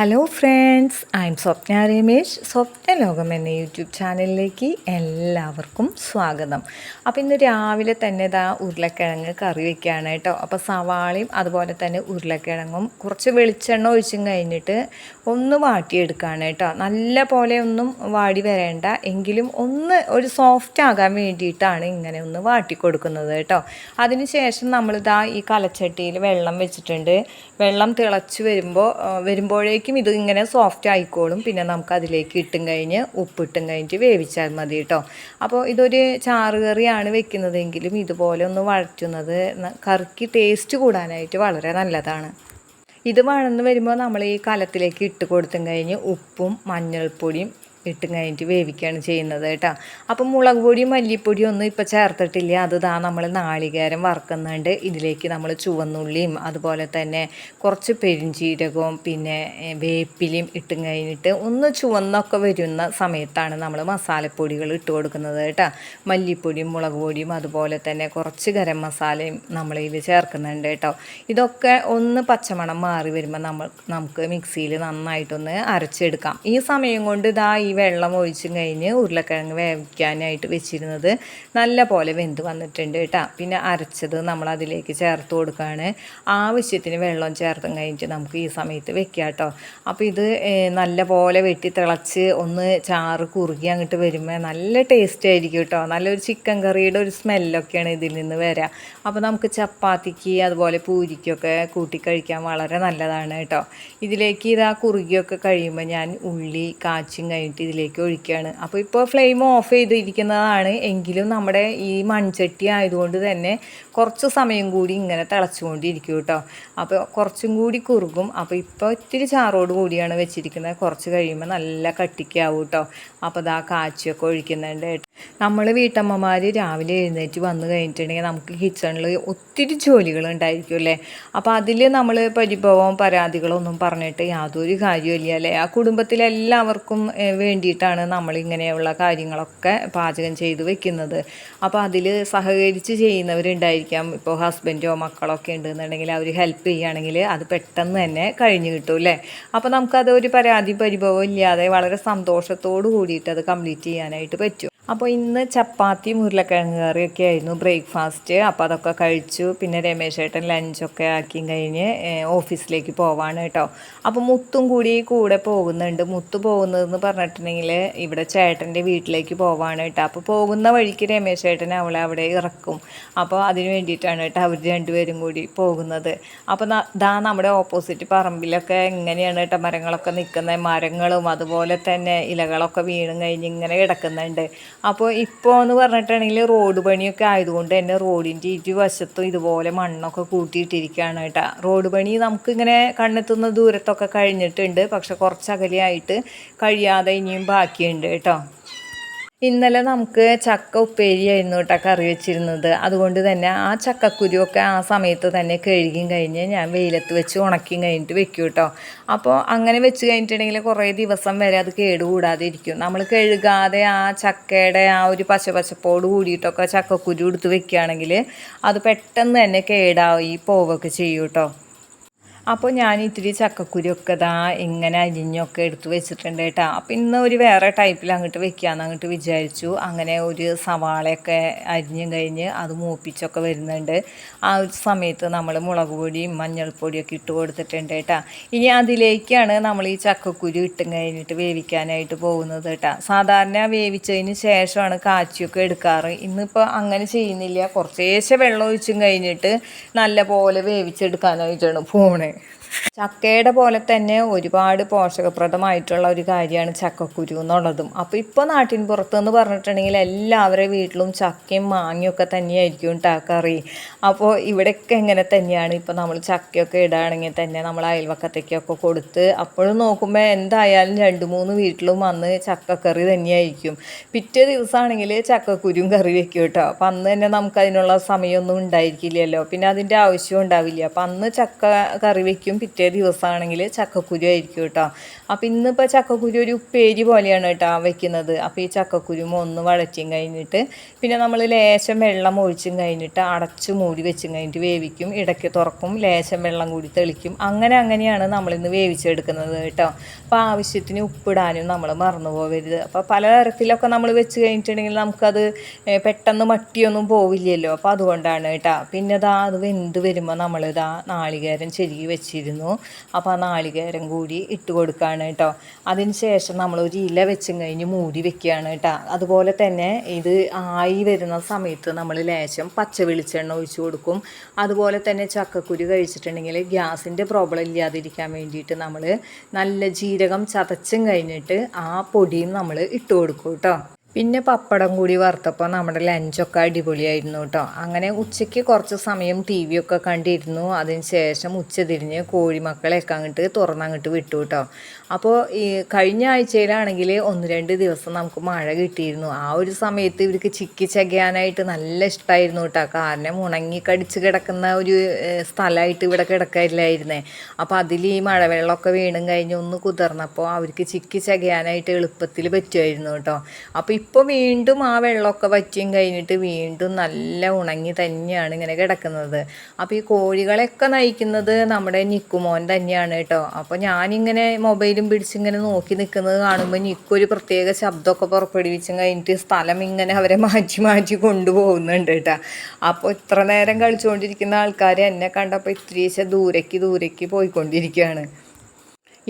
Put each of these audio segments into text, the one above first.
Hello friends I'm Swapna Ramesh Swapna Lokam എന്ന YouTube ചാനലിലേക്ക് എല്ലാവർക്കും സ്വാഗതം. അപ്പോൾ ഇന്ന് രാവിലെ തന്നെ ഇതാ ഉരുളക്കിഴങ്ങ് കറി വെക്കുകയാണ് കേട്ടോ. അപ്പോൾ സവാളയും അതുപോലെ തന്നെ ഉരുളക്കിഴങ്ങും കുറച്ച് വെളിച്ചെണ്ണ ഒഴിച്ചും കഴിഞ്ഞിട്ട് ഒന്ന് വാട്ടിയെടുക്കുകയാണ് കേട്ടോ. നല്ല പോലെ ഒന്നും വാടി വരേണ്ട. എങ്കിലും ഒന്ന് ഒരു സോഫ്റ്റ് ആകാൻ വേണ്ടിയിട്ടാണ് ഇങ്ങനെ ഒന്ന് വാട്ടി കൊടുക്കുന്നത് കേട്ടോ. അതിന് ശേഷം നമ്മളിതാ ഈ കലച്ചട്ടിയിൽ വെള്ളം വെച്ചിട്ടുണ്ട്. വെള്ളം തിളച്ച് വരുമ്പോൾ വരുമ്പോഴേക്കും ഇത് ഇങ്ങനെ സോഫ്റ്റ് ആയിക്കോളും. പിന്നെ നമുക്ക് അതിലേക്ക് ഇട്ടും കഴിഞ്ഞ് ഉപ്പിട്ടും കഴിഞ്ഞിട്ട് വേവിച്ചാൽ മതി കേട്ടോ അപ്പോൾ ഇതൊരു ചാറ് കറിയാണ് വെക്കുന്നതെങ്കിലും ഇതുപോലെ ഒന്ന് വഴറ്റുന്നത് കറിക്ക് ടേസ്റ്റ് കൂടാനായിട്ട് വളരെ നല്ലതാണ്. ഇത് വഴന്ന് വരുമ്പോൾ നമ്മൾ ഈ കലത്തിലേക്ക് ഇട്ട് കൊടുത്തും കഴിഞ്ഞ് ഉപ്പും മഞ്ഞൾപ്പൊടിയും ഇട്ടും കഴിഞ്ഞിട്ട് വേവിക്കുകയാണ് ചെയ്യുന്നത് കേട്ടോ. അപ്പം മുളക് പൊടിയും മല്ലിപ്പൊടിയും ഒന്നും ഇപ്പോൾ ചേർത്തിട്ടില്ല. അത് ദാ നമ്മൾ നാളികേരം വറക്കുന്നുണ്ട്. ഇതിലേക്ക് നമ്മൾ ചുവന്നുള്ളിയും അതുപോലെ തന്നെ കുറച്ച് പെരിഞ്ചീരകവും പിന്നെ വേപ്പിലയും ഇട്ടും കഴിഞ്ഞിട്ട് ഒന്ന് ചുവന്നൊക്കെ വരുന്ന സമയത്താണ് നമ്മൾ മസാലപ്പൊടികൾ ഇട്ട് കൊടുക്കുന്നത് കേട്ടോ. മല്ലിപ്പൊടിയും മുളക് പൊടിയും അതുപോലെ തന്നെ കുറച്ച് ഗരം മസാലയും നമ്മൾ ഇതിൽ ചേർക്കുന്നുണ്ട് കേട്ടോ. ഇതൊക്കെ ഒന്ന് പച്ചമണം മാറി വരുമ്പോൾ നമ്മൾ നമുക്ക് മിക്സിയിൽ നന്നായിട്ടൊന്ന് അരച്ചെടുക്കാം. ഈ സമയം കൊണ്ട് ഇതാ ഈ വെള്ളം ഒഴിച്ചും കഴിഞ്ഞ് ഉരുളക്കിഴങ്ങ് വേവിക്കാനായിട്ട് വെച്ചിരുന്നത് നല്ല പോലെ വെന്ത് വന്നിട്ടുണ്ട് കേട്ടോ. പിന്നെ അരച്ചത് നമ്മൾ അതിലേക്ക് ചേർത്ത് കൊടുക്കുകയാണ് ആവശ്യത്തിന് വെള്ളം ചേർത്തും കഴിഞ്ഞിട്ട് നമുക്ക് ഈ സമയത്ത് വെക്കാം കേട്ടോ. അപ്പോൾ ഇത് നല്ല പോലെ വെട്ടി തിളച്ച് ഒന്ന് ചാറ് കുറുകി അങ്ങോട്ട് വരുമ്പോൾ നല്ല ടേസ്റ്റ് ആയിരിക്കും കേട്ടോ. നല്ലൊരു ചിക്കൻ കറിയുടെ ഒരു സ്മെല്ലൊക്കെയാണ് ഇതിൽ നിന്ന് വരിക അപ്പോൾ നമുക്ക് ചപ്പാത്തിക്ക് അതുപോലെ പൂരിക്കൊക്കെ കൂട്ടി കഴിക്കാൻ വളരെ നല്ലതാണ് കേട്ടോ. ഇതിലേക്ക് ഇത് ആ കുറുകിയൊക്കെ കഴിയുമ്പോൾ ഞാൻ ഉള്ളി കാച്ചും കഴിഞ്ഞിട്ട് ഇതിലേക്ക് ഒഴിക്കുകയാണ്. അപ്പോൾ ഇപ്പോൾ ഫ്ലെയിം ഓഫ് ചെയ്തിരിക്കുന്നതാണ്. എങ്കിലും നമ്മുടെ ഈ മൺചട്ടി ആയതുകൊണ്ട് തന്നെ കുറച്ച് സമയം കൂടി ഇങ്ങനെ തിളച്ചുകൊണ്ടിരിക്കും കേട്ടോ. അപ്പോൾ കുറച്ചും കൂടി കുറുകും. അപ്പോൾ ഇപ്പോൾ ഇത്തിരി ചാറോട് കൂടിയാണ് വെച്ചിരിക്കുന്നത്. കുറച്ച് കഴിയുമ്പോൾ നല്ല കട്ടിക്കാവും കേട്ടോ. അപ്പോൾ ഇതാ കാച്ചിയൊക്കെ ഒഴിക്കുന്നുണ്ട് നമ്മൾ വീട്ടമ്മമാർ രാവിലെ എഴുന്നേറ്റ് വന്നു കഴിഞ്ഞിട്ടുണ്ടെങ്കിൽ നമുക്ക് കിച്ചണിൽ ഒത്തിരി ജോലികൾ ഉണ്ടായിരിക്കും അല്ലേ? അപ്പോൾ അതിൽ നമ്മൾ പരിഭവവും പരാതികളൊന്നും പറഞ്ഞിട്ട് യാതൊരു കാര്യമില്ല അല്ലേ? ആ കുടുംബത്തിലെല്ലാവർക്കും വേണ്ടിയിട്ടാണ് നമ്മൾ ഇങ്ങനെയുള്ള കാര്യങ്ങളൊക്കെ പാചകം ചെയ്ത് വെക്കുന്നത്. അപ്പോൾ അതിൽ സഹകരിച്ച് ചെയ്യുന്നവരുണ്ടായിരിക്കാം. ഇപ്പോൾ ഹസ്ബൻഡോ മക്കളൊക്കെ ഉണ്ടെന്നുണ്ടെങ്കിൽ അവർ ഹെൽപ്പ് ചെയ്യുകയാണെങ്കിൽ അത് പെട്ടെന്ന് തന്നെ കഴിഞ്ഞ് കിട്ടും അല്ലേ? അപ്പോൾ നമുക്കത് ഒരു പരാതി പരിഭവം ഇല്ലാതെ വളരെ സന്തോഷത്തോടു കൂടിയിട്ട് അത് കംപ്ലീറ്റ് ചെയ്യാനായിട്ട് പറ്റും. അപ്പോൾ ഇന്ന് ചപ്പാത്തി ഉരുളക്കിഴങ്ങ് കറിയൊക്കെ ആയിരുന്നു ബ്രേക്ക്ഫാസ്റ്റ്. അപ്പോൾ അതൊക്കെ കഴിച്ചു. പിന്നെ രമേശേട്ടൻ ലഞ്ചൊക്കെ ആക്കി കഴിഞ്ഞ് ഓഫീസിലേക്ക് പോവാണ് കേട്ടോ. അപ്പോൾ മുത്തും കൂടി കൂടെ പോകുന്നുണ്ട്. മുത്തു പോകുന്നതെന്ന് പറഞ്ഞിട്ടുണ്ടെങ്കിൽ ഇവിടെ ചേട്ടന്റെ വീട്ടിലേക്ക് പോവാണ് കേട്ടോ. അപ്പോൾ പോകുന്ന വഴിക്ക് രമേശേട്ടൻ അവളെ അവിടെ ഇറക്കും. അപ്പോൾ അതിന് വേണ്ടിയിട്ടാണ് കേട്ടോ അവർ രണ്ടുപേരും കൂടി പോകുന്നത്. അപ്പോൾ ദാ നമ്മുടെ ഓപ്പോസിറ്റ് പറമ്പിലൊക്കെ എങ്ങനെയാണ് കേട്ടോ മരങ്ങളൊക്കെ നിൽക്കുന്നത്. മരങ്ങളും അതുപോലെ തന്നെ ഇലകളൊക്കെ വീണും കഴിഞ്ഞ് ഇങ്ങനെ കിടക്കുന്നുണ്ട്. അപ്പോൾ ഇപ്പോൾ എന്ന് പറഞ്ഞിട്ടുണ്ടെങ്കിൽ റോഡ് പണിയൊക്കെ ആയതുകൊണ്ട് തന്നെ റോഡിന്റെ ഇരുവശത്തും ഇതുപോലെ മണ്ണൊക്കെ കൂട്ടിയിട്ടിരിക്കുകയാണ് കേട്ടോ. റോഡ് പണി നമുക്കിങ്ങനെ കണ്ണെത്തുന്ന ദൂരത്തൊക്കെ കഴിഞ്ഞിട്ടുണ്ട്. പക്ഷെ കുറച്ച് അകലെയായിട്ട് കഴിയാതെ ഇനിയും ബാക്കിയുണ്ട് കേട്ടോ. ഇന്നലെ നമുക്ക് ചക്ക ഉപ്പേരിയായിരുന്നു കേട്ടോ കറി വെച്ചിരുന്നത്. അതുകൊണ്ട് തന്നെ ആ ചക്കക്കുരുവൊക്കെ ആ സമയത്ത് തന്നെ കഴുകിയും കഴിഞ്ഞ് ഞാൻ വെയിലത്ത് വെച്ച് ഉണക്കിയും കഴിഞ്ഞിട്ട് വെക്കും കേട്ടോ. അപ്പോൾ അങ്ങനെ വെച്ച് കഴിഞ്ഞിട്ടുണ്ടെങ്കിൽ കുറേ ദിവസം വരെ അത് കേടുകൂടാതെ ഇരിക്കും. നമ്മൾ കഴുകാതെ ആ ചക്കയുടെ ആ ഒരു പച്ചപ്പച്ചപ്പോട് കൂടിയിട്ടൊക്കെ ചക്കക്കുരു എടുത്ത് വെക്കുകയാണെങ്കിൽ അത് പെട്ടെന്ന് തന്നെ കേടായി പോവുകയൊക്കെ ചെയ്യും കേട്ടോ. അപ്പോൾ ഞാൻ ഇത്തിരി ചക്കക്കുരുയൊക്കെ ദാ ഇങ്ങനെ അരിഞ്ഞൊക്കെ എടുത്ത് വെച്ചിട്ടുണ്ട് കേട്ടോ. അപ്പം ഇന്ന് ഒരു വേറെ ടൈപ്പിൽ അങ്ങോട്ട് വെക്കാമെന്ന് അങ്ങോട്ട് വിചാരിച്ചു. അങ്ങനെ ഒരു സവാളയൊക്കെ അരിഞ്ഞും കഴിഞ്ഞ് അത് മൂപ്പിച്ചൊക്കെ വരുന്നുണ്ട്. ആ ഒരു സമയത്ത് നമ്മൾ മുളക് പൊടിയും മഞ്ഞൾപ്പൊടിയൊക്കെ ഇട്ട് കൊടുത്തിട്ടുണ്ട് കേട്ടോ. ഇനി അതിലേക്കാണ് നമ്മൾ ഈ ചക്കക്കുരി ഇട്ടും കഴിഞ്ഞിട്ട് വേവിക്കാനായിട്ട് പോകുന്നത് കേട്ടോ. സാധാരണ വേവിച്ചതിന് ശേഷമാണ് കാച്ചിയൊക്കെ എടുക്കാറ്. ഇന്നിപ്പോൾ അങ്ങനെ ചെയ്യുന്നില്ല. കുറച്ചേശ്ശെ വെള്ളം ഒഴിച്ചും കഴിഞ്ഞിട്ട് നല്ല പോലെ വേവിച്ചെടുക്കാനായിട്ടാണ് പോണേ. ചക്കയുടെ പോലെ തന്നെ ഒരുപാട് പോഷകപ്രദമായിട്ടുള്ള ഒരു കാര്യമാണ് ചക്കക്കുരു എന്നുള്ളതും. അപ്പോൾ ഇപ്പോൾ നാട്ടിൻ പുറത്ത് എന്ന് പറഞ്ഞിട്ടുണ്ടെങ്കിൽ എല്ലാവരുടെ വീട്ടിലും ചക്കയും മാങ്ങയും ഒക്കെ തന്നെയായിരിക്കും ഉണ്ടാക്കാറ് കറി. അപ്പോൾ ഇവിടെയൊക്കെ എങ്ങനെ തന്നെയാണ്. ഇപ്പോൾ നമ്മൾ ചക്കയൊക്കെ ഇടുകയാണെങ്കിൽ തന്നെ നമ്മൾ അയൽവക്കത്തേക്കൊക്കെ കൊടുത്ത് അപ്പോഴും നോക്കുമ്പോൾ എന്തായാലും രണ്ട് മൂന്ന് വീട്ടിലും വന്ന് ചക്കക്കറി തന്നെയായിരിക്കും. പിറ്റേ ദിവസമാണെങ്കിൽ ചക്കക്കുരും കറി വെക്കും കേട്ടോ അപ്പം അന്ന് തന്നെ നമുക്ക് അതിനുള്ള സമയമൊന്നും ഉണ്ടായിരിക്കില്ലല്ലോ. പിന്നെ അതിന്റെ ആവശ്യം ഉണ്ടാവില്ല. അപ്പം അന്ന് ചക്ക കറി വെക്കും. പിറ്റേ ദിവസമാണെങ്കിൽ ചക്കക്കുരു ആയിരിക്കും കേട്ടോ. അപ്പോൾ ഇന്നിപ്പോൾ ചക്കക്കുരു ഒരു ഉപ്പേരി പോലെയാണ് കേട്ടോ വെക്കുന്നത്. അപ്പോൾ ഈ ചക്കക്കുരുമ ഒന്ന് വഴറ്റിയും കഴിഞ്ഞിട്ട് പിന്നെ നമ്മൾ ലേശം വെള്ളം ഒഴിച്ചും കഴിഞ്ഞിട്ട് അടച്ച് മൂടി വെച്ചും കഴിഞ്ഞിട്ട് വേവിക്കും. ഇടയ്ക്ക് തുറക്കും ലേശം വെള്ളം കൂടി തെളിക്കും. അങ്ങനെ അങ്ങനെയാണ് നമ്മളിന്ന് വേവിച്ചെടുക്കുന്നത് കേട്ടോ. അപ്പോൾ ആവശ്യത്തിന് ഉപ്പിടാനും നമ്മൾ മറന്നു പോകരുത് അപ്പോൾ പലതരത്തിലൊക്കെ നമ്മൾ വെച്ച് കഴിഞ്ഞിട്ടുണ്ടെങ്കിൽ നമുക്കത് പെട്ടെന്ന് മട്ടിയൊന്നും പോവില്ലല്ലോ. അപ്പോൾ അതുകൊണ്ടാണ് കേട്ടോ. പിന്നെ ഇതാ അത് വെന്ത് വരുമ്പോൾ നമ്മളിതാ നാളികേരം ചെരുകി വെച്ചിരുന്നു. അപ്പോൾ ആ നാളികേരം കൂടി ഇട്ട് കൊടുക്കുകയാണ് കേട്ടോ. അതിന് ശേഷം നമ്മൾ ഒരു ഇല വെച്ചും കഴിഞ്ഞ് മൂടി വെക്കുകയാണ് കേട്ടോ. അതുപോലെ തന്നെ ഇത് ആയി വരുന്ന സമയത്ത് നമ്മൾ ലേശം പച്ച വെളിച്ചെണ്ണ ഒഴിച്ചു കൊടുക്കും. അതുപോലെ തന്നെ ചക്കക്കുരു കഴിച്ചിട്ടുണ്ടെങ്കിൽ ഗ്യാസിന്റെ പ്രോബ്ലം ഇല്ലാതിരിക്കാൻ വേണ്ടിയിട്ട് നമ്മൾ നല്ല ജീരകം ചതച്ചും കഴിഞ്ഞിട്ട് ആ പൊടിയും നമ്മൾ ഇട്ട് കൊടുക്കും കേട്ടോ. പിന്നെ പപ്പടം കൂടി വറുത്തപ്പോൾ നമ്മുടെ ലഞ്ചൊക്കെ അടിപൊളിയായിരുന്നു കേട്ടോ. അങ്ങനെ ഉച്ചയ്ക്ക് കുറച്ച് സമയം ടി വി ഒക്കെ കണ്ടിരുന്നു. അതിന് ശേഷം ഉച്ച തിരിഞ്ഞ് കോഴിമക്കളെയൊക്കെ അങ്ങോട്ട് തുറന്നങ്ങോട്ട് വിട്ടു കേട്ടോ. അപ്പോൾ ഈ കഴിഞ്ഞ ആഴ്ചയിലാണെങ്കിൽ ഒന്ന് രണ്ട് ദിവസം നമുക്ക് മഴ കിട്ടിയിരുന്നു. ആ ഒരു സമയത്ത് ഇവർക്ക് ചിക്കി ചകയാനായിട്ട് നല്ല ഇഷ്ടമായിരുന്നു കേട്ടോ. കാരണം ഉണങ്ങി കടിച്ച് കിടക്കുന്ന ഒരു സ്ഥലമായിട്ട് ഇവിടെ കിടക്കില്ലായിരുന്നേ. അപ്പോൾ അതിൽ ഈ മഴവെള്ളമൊക്കെ വീണും കഴിഞ്ഞ് ഒന്ന് കുതിർന്നപ്പോൾ അവർക്ക് ചിക്കി ചകയാനായിട്ട് എളുപ്പത്തിൽ പറ്റുമായിരുന്നു കേട്ടോ. അപ്പോൾ ഇപ്പോൾ വീണ്ടും ആ വെള്ളമൊക്കെ വറ്റിയും കഴിഞ്ഞിട്ട് വീണ്ടും നല്ല ഉണങ്ങി തന്നെയാണ് ഇങ്ങനെ കിടക്കുന്നത്. അപ്പോൾ ഈ കോഴികളെയൊക്കെ നയിക്കുന്നത് നമ്മുടെ നിക്കുമോൻ തന്നെയാണ് കേട്ടോ. അപ്പോൾ ഞാനിങ്ങനെ മൊബൈലും പിടിച്ചിങ്ങനെ നോക്കി നിൽക്കുന്നത് കാണുമ്പോൾ നിക്കൊരു പ്രത്യേക ശബ്ദമൊക്കെ പുറപ്പെടുവിച്ചും കഴിഞ്ഞിട്ട് സ്ഥലം ഇങ്ങനെ അവരെ മാറ്റി മാറ്റി കൊണ്ടുപോകുന്നുണ്ട് കേട്ടോ. അപ്പോൾ ഇത്ര നേരം കളിച്ചുകൊണ്ടിരിക്കുന്ന ആൾക്കാർ എന്നെ കണ്ടപ്പോൾ ഇത്തിരീശ ദൂരേക്ക് ദൂരേക്ക് പോയിക്കൊണ്ടിരിക്കുകയാണ്.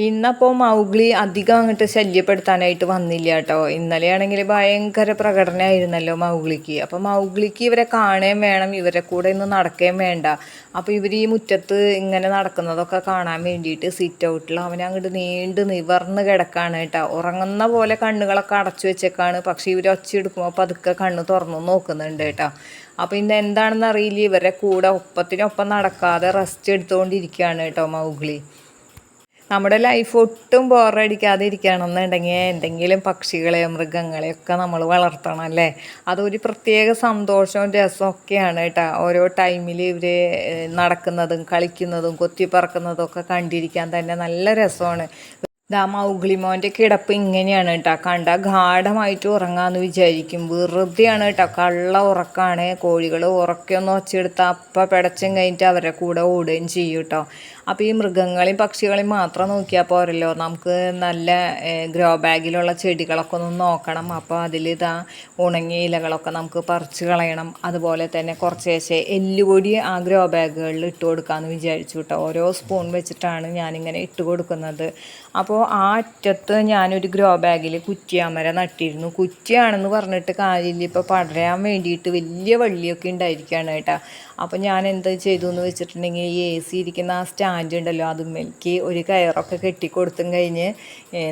ഇന്നപ്പോൾ മൗഗ്ലി അധികം അങ്ങോട്ട് ശല്യപ്പെടുത്താനായിട്ട് വന്നില്ല കേട്ടോ ഇന്നലെയാണെങ്കിൽ ഭയങ്കര പ്രകടനമായിരുന്നല്ലോ മൗഗ്ലിക്ക്. അപ്പോൾ മൗഗ്ലിക്ക് ഇവരെ കാണുകയും വേണം ഇവരെ കൂടെ ഇന്ന് നടക്കുകയും വേണ്ട. അപ്പോൾ ഇവർ ഈ മുറ്റത്ത് ഇങ്ങനെ നടക്കുന്നതൊക്കെ കാണാൻ വേണ്ടിയിട്ട് സിറ്റ് ഔട്ടിൽ അവൻ അങ്ങോട്ട് നീണ്ട് നിവർന്ന് കിടക്കാണ് കേട്ടോ. ഉറങ്ങുന്ന പോലെ കണ്ണുകളൊക്കെ അടച്ചു വെച്ചേക്കാണ്. പക്ഷേ ഇവർ ഒച്ചയെടുക്കുമ്പോൾ പതുക്കെ കണ്ണ് തുറന്നു നോക്കുന്നുണ്ട് കേട്ടോ. അപ്പോൾ ഇന്ന് എന്താണെന്ന് അറിയില്ല ഇവരുടെ കൂടെ ഒപ്പത്തിനൊപ്പം നടക്കാതെ റെസ്റ്റ് എടുത്തുകൊണ്ടിരിക്കുകയാണ് കേട്ടോ മൗഗ്ലി. നമ്മുടെ ലൈഫ് ഒട്ടും ബോറടിക്കാതെ ഇരിക്കണമെന്നുണ്ടെങ്കിൽ എന്തെങ്കിലും പക്ഷികളെ മൃഗങ്ങളെ ഒക്കെ നമ്മൾ വളർത്തണം അല്ലേ? അതൊരു പ്രത്യേക സന്തോഷവും രസവും ഒക്കെയാണ് കേട്ടോ. ഓരോ ടൈമിൽ ഇവർ നടക്കുന്നതും കളിക്കുന്നതും കൊത്തിപ്പറക്കുന്നതും ഒക്കെ കണ്ടിരിക്കാൻ തന്നെ നല്ല രസമാണ്. ദാ മൗഗ്ലിമോന്റെ കിടപ്പ് ഇങ്ങനെയാണ് കേട്ടോ. കണ്ട ഗാഠമായിട്ട് ഉറങ്ങാന്ന് വിചാരിക്കും. വെറുതെയാണ് കേട്ടോ. കള്ള ഉറക്കാണ്. കോഴികൾ ഉറക്കൊന്ന് ഒച്ചെടുത്ത് അപ്പം പിടച്ചും കഴിഞ്ഞിട്ട് അവരെ കൂടെ ഓടുകയും ചെയ്യും കേട്ടോ. അപ്പോൾ ഈ മൃഗങ്ങളെയും പക്ഷികളെയും മാത്രം നോക്കിയാൽ പോരല്ലോ. നമുക്ക് നല്ല ഗ്രോ ബാഗിലുള്ള ചെടികളൊക്കെ ഒന്ന് നോക്കണം. അപ്പോൾ അതിൽ ഇതാ ഉണങ്ങിയ ഇലകളൊക്കെ നമുക്ക് പറിച്ച് കളയണം. അതുപോലെ തന്നെ കുറച്ച് ശേഷം എല്ലുപൊടി ആ ഗ്രോ ബാഗുകളിൽ ഇട്ട് കൊടുക്കാമെന്ന് വിചാരിച്ചു കേട്ടോ. ഓരോ സ്പൂൺ വെച്ചിട്ടാണ് ഞാനിങ്ങനെ ഇട്ട് കൊടുക്കുന്നത്. അപ്പോൾ ആ അറ്റത്ത് ഞാനൊരു ഗ്രോ ബാഗിൽ കുറ്റിയാമര നട്ടിരുന്നു. കുറ്റിയാണെന്ന് പറഞ്ഞിട്ട് കാര്യമില്ല. ഇപ്പോൾ പടരാൻ വേണ്ടിയിട്ട് വലിയ വള്ളിയൊക്കെ ഉണ്ടായിരിക്കുകയാണ് കേട്ടോ. അപ്പോൾ ഞാൻ എന്താ ചെയ്തു എന്ന് വെച്ചിട്ടുണ്ടെങ്കിൽ ഈ എ സി ഇരിക്കുന്ന ആ സ്റ്റാൻഡ് ഉണ്ടല്ലോ അതുമ്മേക്ക് ഒരു കയറൊക്കെ കെട്ടിക്കൊടുത്തും കഴിഞ്ഞ്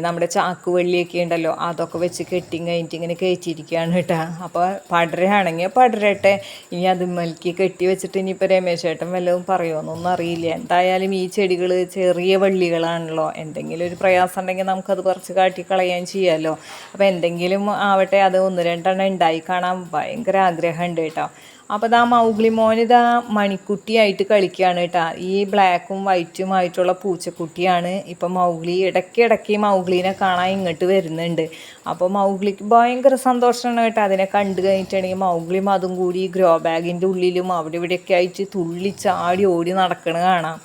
നമ്മുടെ ചാക്ക് വള്ളിയൊക്കെ ഉണ്ടല്ലോ അതൊക്കെ വെച്ച് കെട്ടിയും കഴിഞ്ഞിട്ട് ഇങ്ങനെ കയറ്റിയിരിക്കുകയാണ് കേട്ടോ. അപ്പോൾ പടരാണെങ്കിൽ പടരട്ടെ. ഇനി അതുമ്മേക്ക് കെട്ടി വെച്ചിട്ട് ഇനിയിപ്പോൾ രമേശ് ഏട്ടൻ വല്ലതും പറയുമോന്നൊന്നും അറിയില്ല. എന്തായാലും ഈ ചെടികൾ ചെറിയ വള്ളികളാണല്ലോ. എന്തെങ്കിലും ഒരു പ്രയാസം ഉണ്ടെങ്കിൽ നമുക്കത് കുറച്ച് കാട്ടി കളയാൻ ചെയ്യാമല്ലോ അപ്പോൾ എന്തെങ്കിലും ആവട്ടെ അത് ഒന്ന് രണ്ടെണ്ണം ഉണ്ടായി കാണാൻ ഭയങ്കര ആഗ്രഹമുണ്ട് കേട്ടോ. അപ്പോൾ ഇതാ മൗഗ്ലി മോൻ ഇതാ മണിക്കുട്ടിയായിട്ട് കളിക്കുകയാണ് കേട്ടോ. ഈ ബ്ലാക്കും വൈറ്റും ആയിട്ടുള്ള പൂച്ചക്കുട്ടിയാണ് ഇപ്പം മൗഗ്ലി. ഇടയ്ക്കിടയ്ക്ക് മൗഗ്ലീനെ കാണാൻ ഇങ്ങോട്ട് വരുന്നുണ്ട്. അപ്പോൾ മൗഗ്ലിക്ക് ഭയങ്കര സന്തോഷമാണ് കേട്ടോ അതിനെ കണ്ടു കഴിഞ്ഞിട്ടുണ്ടെങ്കിൽ. മൗഗ്ലിയും അതും കൂടി ഗ്രോ ബാഗിന്റെ ഉള്ളിലും അവിടെ ഇവിടെയൊക്കെ ആയിട്ട് തുള്ളി ചാടി ഓടി നടക്കണ കാണാം.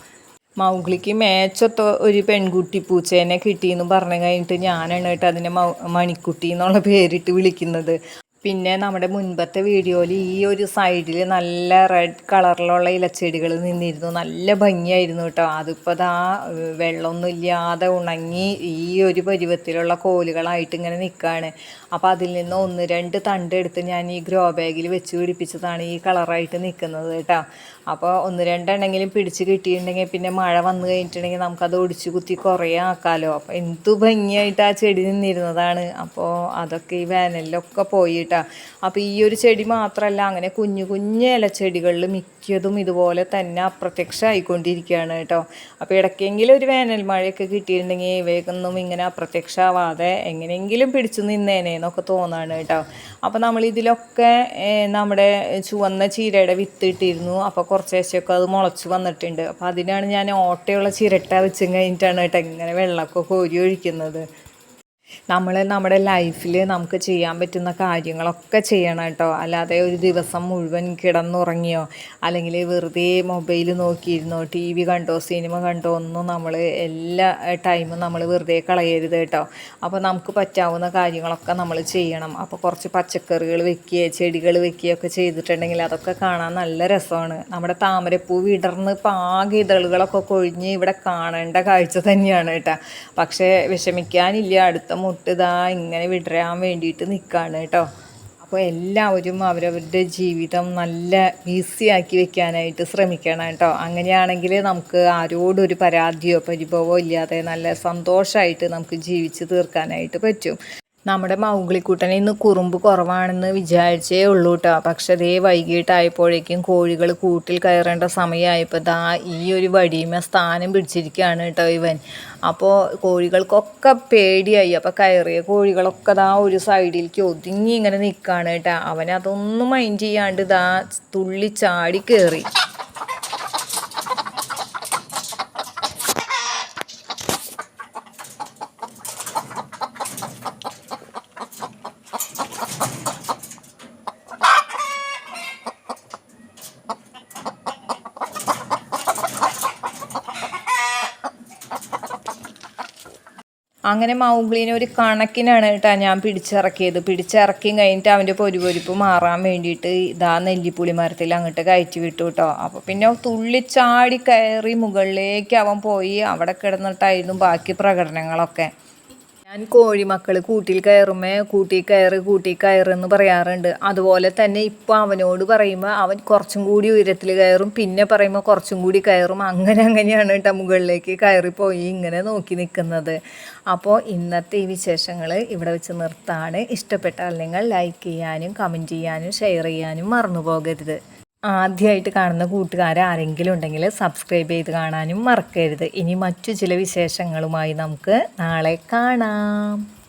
മൗഗ്ലിക്ക് മേച്ചൊത്ത ഒരു പെൺകുട്ടി പൂച്ചേനെ കിട്ടിയെന്ന് പറഞ്ഞു കഴിഞ്ഞിട്ട് ഞാനാണ് കേട്ടോ അതിനെ മൗ മണിക്കുട്ടി എന്നുള്ള പേരിട്ട് വിളിക്കുന്നത്. പിന്നെ നമ്മുടെ മുൻപത്തെ വീഡിയോയിൽ ഈ ഒരു സൈഡിൽ നല്ല റെഡ് കളറിലുള്ള ഇലച്ചെടികൾ നിന്നിരുന്നു. നല്ല ഭംഗിയായിരുന്നു കേട്ടോ അതിപ്പോൾ ദാ വെള്ളമൊന്നും ഇല്ലാതെ ഉണങ്ങി ഈ ഒരു പരുവത്തിലുള്ള കോലുകളായിട്ട് ഇങ്ങനെ നിൽക്കുകയാണ് അപ്പോൾ അതിൽ നിന്ന് ഒന്ന് രണ്ട് തണ്ട് എടുത്ത് ഞാൻ ഈ ഗ്രോ ബാഗിൽ വെച്ച് പിടിപ്പിച്ചതാണ് ഈ കളറായിട്ട് നിൽക്കുന്നത് കേട്ടോ അപ്പോൾ ഒന്ന് രണ്ടെണ്ണെങ്കിലും പിടിച്ച് കിട്ടിയിട്ടുണ്ടെങ്കിൽ പിന്നെ മഴ വന്നു കഴിഞ്ഞിട്ടുണ്ടെങ്കിൽ നമുക്കത് ഒടിച്ചു കുത്തി കുറേ ആക്കാമല്ലോ അപ്പോൾ എന്തു ഭംഗിയായിട്ട് ആ ചെടി നിന്നിരുന്നതാണ്. അപ്പോൾ അതൊക്കെ ഈ വേനലിലൊക്കെ പോയി കേട്ടോ. അപ്പോൾ ഈ ഒരു ചെടി മാത്രമല്ല അങ്ങനെ കുഞ്ഞു കുഞ്ഞു ഇലച്ചെടികളിൽ മിക്കതും ഇതുപോലെ തന്നെ അപ്രത്യക്ഷമായിക്കൊണ്ടിരിക്കുകയാണ് കേട്ടോ. അപ്പോൾ ഇടയ്ക്കെങ്കിലും ഒരു വേനൽ മഴയൊക്കെ കിട്ടിയിട്ടുണ്ടെങ്കിൽ ഇവയൊന്നും ഇങ്ങനെ അപ്രത്യക്ഷമാവാതെ എങ്ങനെയെങ്കിലും പിടിച്ചു നിന്നേനെ എന്നൊക്കെ തോന്നാണ് കേട്ടോ. അപ്പോൾ നമ്മൾ ഇതിലൊക്കെ നമ്മുടെ ചുവന്ന ചീരയുടെ വിത്ത് ഇട്ടിരുന്നു. അപ്പോൾ ശേഷമൊക്കെ അത് മുളച്ചു വന്നിട്ടുണ്ട്. അപ്പോൾ അതിനാണ് ഞാൻ ഓട്ടയുള്ള ചിരട്ട വെച്ചും കഴിഞ്ഞിട്ടാണ് കേട്ടോ ഇങ്ങനെ വെള്ളമൊക്കെ കോരി ഒഴിക്കുന്നത്. നമ്മൾ നമ്മുടെ ലൈഫിൽ നമുക്ക് ചെയ്യാൻ പറ്റുന്ന കാര്യങ്ങളൊക്കെ ചെയ്യണം കേട്ടോ. അല്ലാതെ ഒരു ദിവസം മുഴുവൻ കിടന്നുറങ്ങിയോ അല്ലെങ്കിൽ വെറുതെ മൊബൈൽ നോക്കിയിരുന്നോ ടി വി കണ്ടോ സിനിമ കണ്ടോ ഒന്നും നമ്മൾ എല്ലാ ടൈമും നമ്മൾ വെറുതെ കളയരുത് കേട്ടോ. അപ്പോൾ നമുക്ക് പറ്റാവുന്ന കാര്യങ്ങളൊക്കെ നമ്മൾ ചെയ്യണം. അപ്പോൾ കുറച്ച് പച്ചക്കറികൾ വെക്കുക ചെടികൾ വെക്കുകയൊക്കെ ചെയ്തിട്ടുണ്ടെങ്കിൽ അതൊക്കെ കാണാൻ നല്ല രസമാണ്. നമ്മുടെ താമരപ്പൂ വിടർന്ന് പാകെ ഇതളുകളൊക്കെ കൊഴിഞ്ഞ് ഇവിടെ കാണേണ്ട കാഴ്ച തന്നെയാണ് കേട്ടോ. പക്ഷേ വിഷമിക്കാനില്ല അടുത്ത മുട്ട് ഇതാ ഇങ്ങനെ വിടരാൻ വേണ്ടിയിട്ട് നിൽക്കുകയാണ് കേട്ടോ. അപ്പോൾ എല്ലാവരും അവരവരുടെ ജീവിതം നല്ല ഈസി ആക്കി വെക്കാനായിട്ട് ശ്രമിക്കണം കേട്ടോ. അങ്ങനെയാണെങ്കിൽ നമുക്ക് ആരോടൊരു പരാതിയോ പരിഭവമോ ഇല്ലാതെ നല്ല സന്തോഷമായിട്ട് നമുക്ക് ജീവിച്ച് തീർക്കാനായിട്ട് പറ്റും. നമ്മുടെ മൗഗ്ലിക്കുട്ടന് ഇന്ന് കുറുമ്പ് കുറവാണെന്ന് വിചാരിച്ചേ ഉള്ളൂ കേട്ടോ പക്ഷെ ദേ വൈകിട്ടായപ്പോഴേക്കും കോഴികൾ കൂട്ടിൽ കയറേണ്ട സമയമായപ്പോൾ ദാ ഈ ഒരു വടിയുമ സ്ഥാനം പിടിച്ചിരിക്കുകയാണ് കേട്ടോ ഇവൻ. അപ്പോൾ കോഴികൾക്കൊക്കെ പേടിയായി. അപ്പോൾ കയറിയ കോഴികളൊക്കെ ദാ ഒരു സൈഡിലേക്ക് ഒതുങ്ങി ഇങ്ങനെ നിൽക്കുകയാണ് കേട്ടോ അവൻ അതൊന്നും മൈൻഡ് ചെയ്യാണ്ട് ദാ തുള്ളി ചാടി കയറി അങ്ങനെ മൗഗ്ലിനെ ഒരു കണക്കിനാണ് കേട്ടോ ഞാൻ പിടിച്ചിറക്കിയത്. പിടിച്ചിറക്കി കഴിഞ്ഞിട്ട് അവന്റെ പൊരുപൊരിപ്പ് മാറാൻ വേണ്ടിയിട്ട് ഇതാ നെല്ലിപ്പുളി മരത്തിൽ അങ്ങോട്ട് കയറ്റി വിട്ടു കേട്ടോ അപ്പോൾ പിന്നെ തുള്ളിച്ചാടി കയറി മുകളിലേക്ക് അവൻ പോയി. അവിടെ കിടന്നിട്ടായിരുന്നു ബാക്കി പ്രകടനങ്ങളൊക്കെ. ഞാൻ കോഴിമക്കൾ കൂട്ടിൽ കയറുമേ കൂട്ടി കയറ് കൂട്ടി കയറെന്ന് പറയാറുണ്ട്. അതുപോലെ തന്നെ ഇപ്പോൾ അവനോട് പറയുമ്പോൾ അവൻ കുറച്ചും കൂടി ഉയരത്തിൽ കയറും പിന്നെ പറയുമ്പോൾ കുറച്ചും കൂടി കയറും. അങ്ങനെ അങ്ങനെയാണ് കേട്ടോ മുകളിലേക്ക് കയറിപ്പോയി ഇങ്ങനെ നോക്കി നിൽക്കുന്നത് അപ്പോൾ ഇന്നത്തെ ഈ വിശേഷങ്ങൾ ഇവിടെ വെച്ച് നിർത്താണ്. ഇഷ്ടപ്പെട്ടാൽ നിങ്ങൾ ലൈക്ക് ചെയ്യാനും കമന്റ് ചെയ്യാനും ഷെയർ ചെയ്യാനും മറന്നു പോകരുത്. ആദ്യമായിട്ട് കാണുന്ന കൂട്ടുകാർ ആരെങ്കിലും ഉണ്ടെങ്കിൽ സബ്സ്ക്രൈബ് ചെയ്ത് കാണാനും മറക്കരുത്. ഇനി മറ്റു ചില വിശേഷങ്ങളുമായി നമുക്ക് നാളെ കാണാം.